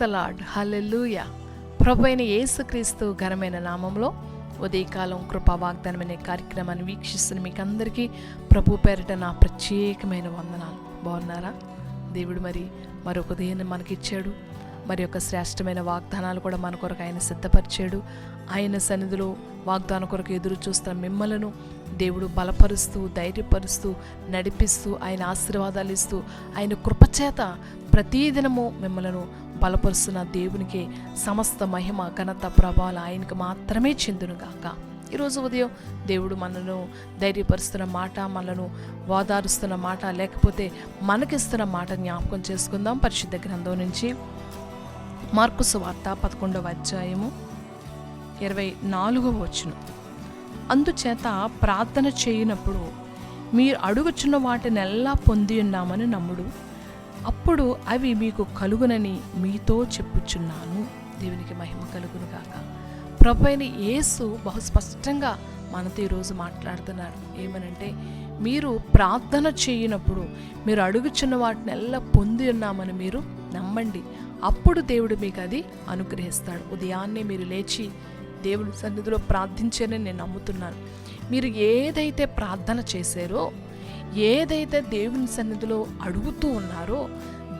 The lord హల్లెలూయ. ప్రభు అయిన యేసుక్రీస్తు ఘనమైన నామంలో ఉదయకాలం కృపా వాగ్దానం అనే కార్యక్రమాన్ని వీక్షిస్తున్న మీకు అందరికీ ప్రభు పేరిట నా ప్రత్యేకమైన వందనాలు. బాగున్నారా? దేవుడు మరి మరొక ఉదయాన్ని మనకిచ్చాడు. మరి యొక్క శ్రేష్టమైన వాగ్దానాలు కూడా మన కొరకు ఆయన సిద్ధపరిచాడు. ఆయన సన్నిధిలో వాగ్దానం కొరకు ఎదురు చూస్తున్న మిమ్మలను దేవుడు బలపరుస్తూ ధైర్యపరుస్తూ నడిపిస్తూ ఆయన ఆశీర్వాదాలు ఇస్తూ ఆయన కృపచేత ప్రతిదినము మిమ్మలను బలపరుస్తున్న దేవునికి సమస్త మహిమ ఘనత ప్రభావాలు ఆయనకు మాత్రమే చెందునుగాక. ఈరోజు ఉదయం దేవుడు మనను ధైర్యపరుస్తున్న మాట మనను ఓదారుస్తున్న మాట లేకపోతే మనకిస్తున్న మాట జ్ఞాపకం చేసుకుందాం పరిశుద్ధ గ్రంథం నుంచి. మార్కు సువార్త పదకొండవ అధ్యాయము ఇరవై నాలుగవ వచ్చును అందుచేత ప్రార్థన చేయనప్పుడు మీరు అడుగుచున్న వాటినెల్లా పొంది ఉన్నామని నమ్ముడు. అప్పుడు అవి మీకు కలుగునని మీతో చెప్పుచున్నాను. దేవునికి మహిమ కలుగును గాక. ప్రభు అయిన యేసు బహు స్పష్టంగా మనతో ఈరోజు మాట్లాడుతున్నారు. ఏమనంటే మీరు ప్రార్థన చేయనప్పుడు మీరు అడుగుచున్న వాటిని ఎలా పొంది ఉన్నామని మీరు నమ్మండి. అప్పుడు దేవుడు మీకు అది అనుగ్రహిస్తాడు. ఉదయాన్నే మీరు లేచి దేవుడి సన్నిధిలో ప్రార్థించారని నేను నమ్ముతున్నాను. మీరు ఏదైతే ప్రార్థన చేశారో ఏదైతే దేవుని సన్నిధిలో అడుగుతూ ఉన్నారో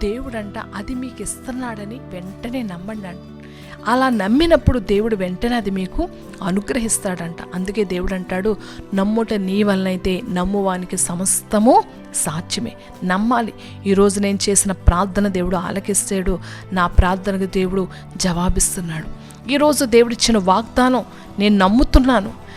దేవుడంట అది మీకు ఇస్తున్నాడని వెంటనే నమ్మండి అంట. అలా నమ్మినప్పుడు దేవుడు వెంటనే అది మీకు అనుగ్రహిస్తాడంట. అందుకే దేవుడు అంటాడు నమ్ముట నీ వలనైతే నమ్మువానికి సమస్తము సాధ్యమే. నమ్మాలి. ఈరోజు నేను చేసిన ప్రార్థన దేవుడు ఆలకిస్తాడు. నా ప్రార్థనకు దేవుడు జవాబిస్తున్నాడు. ఈరోజు దేవుడిచ్చిన వాగ్దానం నేను నమ్ముతున్నాను.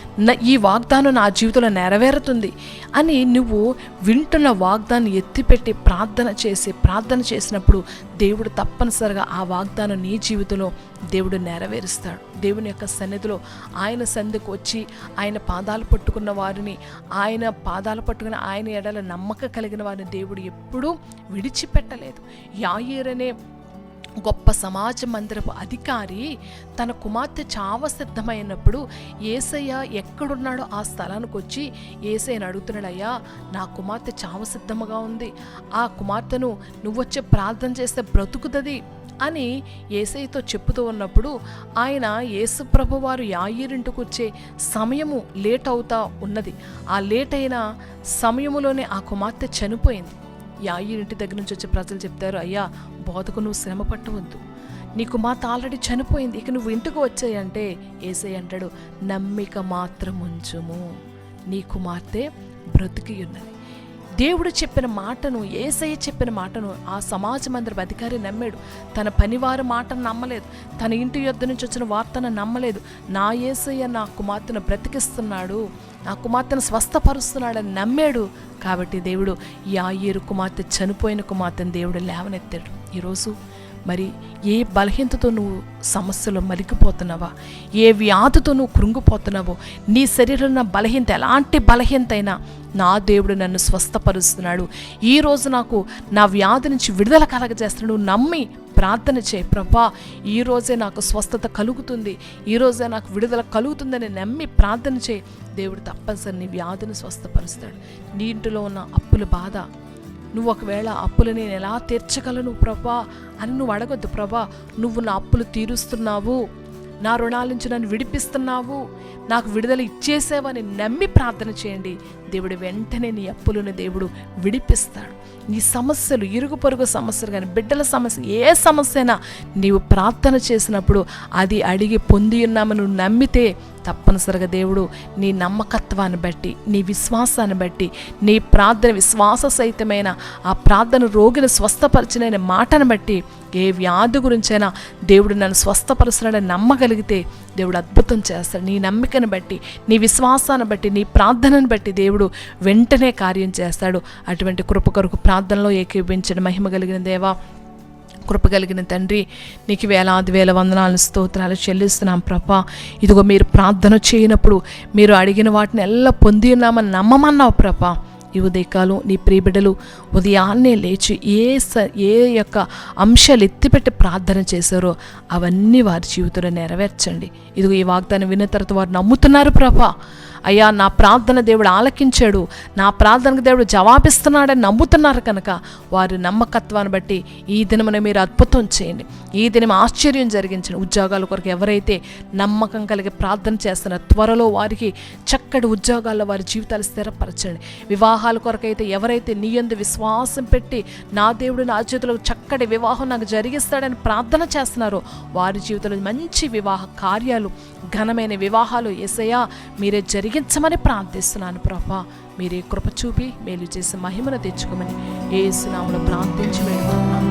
ఈ వాగ్దానం నా జీవితంలో నెరవేరుతుంది అని నువ్వు వింటున్న వాగ్దాన్ని ఎత్తిపెట్టి ప్రార్థన చేసి ప్రార్థన చేసినప్పుడు దేవుడు తప్పనిసరిగా ఆ వాగ్దానం నీ జీవితంలో దేవుడు నెరవేరుస్తాడు. దేవుని యొక్క సన్నిధిలో ఆయన సన్నిధికి వచ్చి ఆయన పాదాలు పట్టుకున్న వారిని ఆయన పాదాలు పట్టుకుని ఆయన ఎడల నమ్మక కలిగిన వారిని దేవుడు ఎప్పుడూ విడిచిపెట్టలేదు. యాయిరనే గొప్ప సమాజ మందిరపు అధికారి తన కుమార్తె చావ సిద్ధమైనప్పుడు ఏసయ్య ఎక్కడున్నాడో ఆ స్థలానికి వచ్చి ఏసయ్యను అడుగుతున్నాడయ్యా నా కుమార్తె చావ సిద్ధముగా ఉంది. ఆ కుమార్తెను నువ్వొచ్చే ప్రార్థన చేస్తే బ్రతుకుతుంది అని ఏసైతో చెప్పుతూ ఉన్నప్పుడు ఆయన యేసుప్రభు వారు యాయిరింటికి వచ్చే సమయము లేట్ అవుతా ఉన్నది. ఆ లేట్ అయిన సమయములోనే ఆ కుమార్తె చనిపోయింది. యాయి ఇంటి దగ్గర నుంచి వచ్చే ప్రజలు చెప్తారు అయ్యా బోధకు నువ్వు శ్రమ పట్టవద్దు. నీ కుమార్తె ఆల్రెడీ చనిపోయింది ఇక నువ్వు ఇంటికి వచ్చాయంటే ఏసై అంటాడు నమ్మిక మాత్రం ఉంచుము నీ కుమార్తె బ్రతికి ఉన్నది దేవుడు చెప్పిన మాటను ఏసయ్య చెప్పిన మాటను ఆ సమాజ మందిరం అధికారి నమ్మాడు. తన పనివారి మాటను నమ్మలేదు. తన ఇంటి యొద్ద నుంచి వచ్చిన వార్తను నమ్మలేదు. నా ఏసయ్య నా కుమార్తెను బ్రతికిస్తున్నాడు. నా కుమార్తెను స్వస్థపరుస్తున్నాడని నమ్మాడు. కాబట్టి దేవుడు యాయేరు కుమార్తె చనిపోయిన కుమార్తెను దేవుడు లేవనెత్తాడు. ఈరోజు మరి ఏ బలహీనతతో నువ్వు సమస్యలో మలిగిపోతున్నావా? ఏ వ్యాధితో నువ్వు కృంగిపోతున్నావో? నీ శరీరంలో బలహీనత ఎలాంటి బలహీనత అయినా నా దేవుడు నన్ను స్వస్థపరుస్తున్నాడు. ఈరోజు నాకు నా వ్యాధి నుంచి విడుదల కలగజేస్తున్నాడు నమ్మి ప్రార్థన చేయి ప్రభా. ఈ రోజే నాకు స్వస్థత కలుగుతుంది. ఈ రోజే నాకు విడుదల కలుగుతుందని నమ్మి ప్రార్థన చేయి. దేవుడు తప్పనిసరి నీ వ్యాధిని స్వస్థపరుస్తాడు. నీ ఇంటిలో ఉన్న అప్పుల బాధ నువ్వు ఒకవేళ అప్పులు నేను ఎలా తీర్చగలను ప్రభా అని నువ్వు అడగొద్దు ప్రభా. నువ్వు నా అప్పులు తీరుస్తున్నావు. నా రుణాల నుంచి నన్ను విడిపిస్తున్నావు. నాకు విడుదల ఇచ్చేసావని నమ్మి ప్రార్థన చేయండి. దేవుడు వెంటనే నీ అప్పులను దేవుడు విడిపిస్తాడు. నీ సమస్యలు ఇరుగు పొరుగు సమస్యలు కానీ బిడ్డల సమస్య ఏ సమస్య అయినా నీవు ప్రార్థన చేసినప్పుడు అది అడిగి పొంది ఉన్నామని నమ్మితే తప్పనిసరిగా దేవుడు నీ నమ్మకత్వాన్ని బట్టి నీ విశ్వాసాన్ని బట్టి నీ ప్రార్థన విశ్వాస సహితమైన ఆ ప్రార్థన రోగిని స్వస్థపరిచిన మాటను బట్టి ఏ వ్యాధి గురించైనా దేవుడు నన్ను స్వస్థపరుస్తున్నాడని నమ్మగలిగితే దేవుడు అద్భుతం చేస్తాడు. నీ నమ్మికను బట్టి నీ విశ్వాసాన్ని బట్టి నీ ప్రార్థనను బట్టి దేవుడు వెంటనే కార్యం చేస్తాడు. అటువంటి కృప కొరకు ప్రార్థనలో ఏకీభించిన మహిమ కలిగిన దేవా కృపగలిగిన తండ్రి నీకు వేలాది వేల వందనాలు స్తోత్రాలు చెల్లిస్తున్నాం ప్రభా. ఇదిగో మీరు ప్రార్థన చేయనప్పుడు మీరు అడిగిన వాటిని ఎల్లా పొంది ఉన్నామని నమ్మమన్నావు ప్రభా. ఈ ఉదయకాలం నీ ప్రియబిడ్డలు ఉదయాన్నే లేచి ఏ స ఏ యొక్క అంశాలు ఎత్తిపెట్టి ప్రార్థన చేశారో అవన్నీ వారి జీవితంలో నెరవేర్చండి. ఇదిగో ఈ వాగ్దానం విన్న తర్వాత వారు నమ్ముతున్నారు ప్రభా. అయ్యా నా ప్రార్థన దేవుడు ఆలకించాడు. నా ప్రార్థనకు దేవుడు జవాబిస్తున్నాడని నమ్ముతున్నారు కనుక వారి నమ్మకత్వాన్ని బట్టి ఈ దినమున మీరు అద్భుతం చేయండి. ఈ దినం ఆశ్చర్యం జరిగించండి ఉద్యోగాల కొరకు ఎవరైతే నమ్మకం కలిగి ప్రార్థన చేస్తున్నారో త్వరలో వారికి చక్కటి ఉద్యోగాల్లో వారి జీవితాలు స్థిరపరచండి. వివాహాల కొరకైతే ఎవరైతే నీ విశ్వాసం పెట్టి నా దేవుడు నా చేతిలో చక్కటి వివాహం నాకు జరిగిస్తాడని ప్రార్థన చేస్తున్నారో వారి జీవితంలో మంచి వివాహ కార్యాలు ఘనమైన వివాహాలు ఎసయా మీరే జరిగి జరిగించమని ప్రార్థిస్తున్నాను ప్రభా. మీరే కృప చూపి మేలు చేసి మహిమను తెచ్చుకోమని ఏ సునామను ప్రార్థించి వేడుకుంటున్నాను